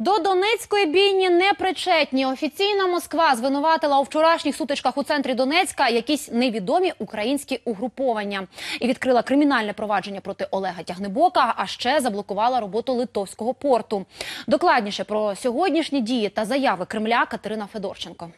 До Донецької бійні не причетні. Офіційна Москва звинуватила у вчорашніх сутичках у центрі Донецька якісь невідомі українські угруповання і відкрила кримінальне провадження проти Олега Тягнебока, а ще заблокувала роботу литовського порту. Докладніше про сьогоднішні дії та заяви Кремля Катерина Федорченко.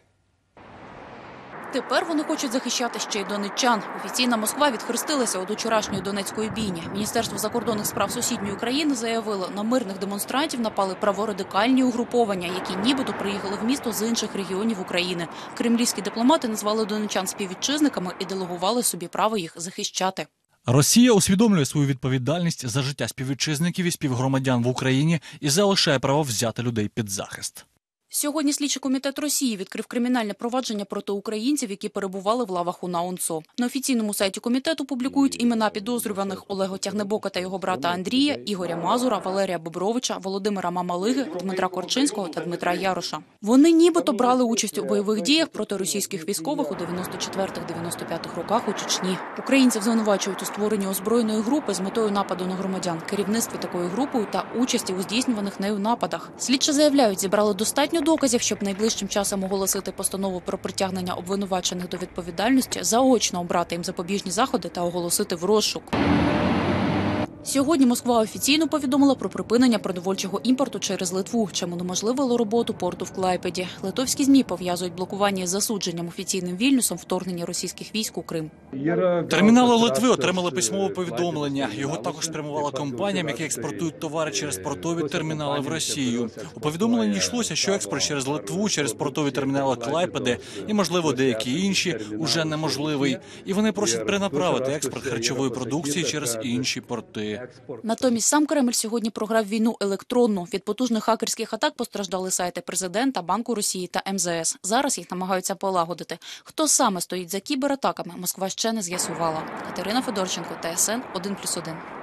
Тепер вони хочуть захищати ще й донеччан. Офіційна Москва відхрестилася від учорашньої донецької бійні. Міністерство закордонних справ сусідньої країни заявило, на мирних демонстрантів напали праворадикальні угруповання, які нібито приїхали в місто з інших регіонів України. Кремлівські дипломати назвали донеччан співвітчизниками і делегували собі право їх захищати. Росія усвідомлює свою відповідальність за життя співвітчизників і співгромадян в Україні і залишає право взяти людей під захист. Сьогодні слідчий комітет Росії відкрив кримінальне провадження проти українців, які перебували в лавах УНАУНСО. На офіційному сайті комітету публікують імена підозрюваних Олега Тягнебока та його брата Андрія, Ігоря Мазура, Валерія Бобровича, Володимира Мамалиги, Дмитра Корчинського та Дмитра Яроша. Вони нібито брали участь у бойових діях проти російських військових у 94-95 роках у Чечні. Українців звинувачують у створенні озброєної групи з метою нападу на громадян, керівництві такою групою та участі у здійснюваних нею нападах. Слідчі заявляють, зібрали достатньо доказів, щоб найближчим часом оголосити постанову про притягнення обвинувачених до відповідальності, заочно обрати їм запобіжні заходи та оголосити в розшук. Сьогодні Москва офіційно повідомила про припинення продовольчого імпорту через Литву, чим унеможливило роботу порту в Клайпеді. Литовські змі пов'язують блокування із засудженням офіційним вільнюсом вторгнення російських військ у Крим. Термінали Литви отримали письмове повідомлення. Його також спрямувала компаніям, які експортують товари через портові термінали в Росію. У повідомленні йшлося, що експорт через Литву, через портові термінали Клайпеди і, можливо, деякі інші уже неможливий. І вони просять перенаправити експорт харчової продукції через інші порти. Натомість сам Кремль сьогодні програв війну електронну. Від потужних хакерських атак постраждали сайти президента, Банку Росії та МЗС. Зараз їх намагаються полагодити. Хто саме стоїть за кібератаками, Москва ще не з'ясувала. Катерина Федорченко, ТСН 1+,1.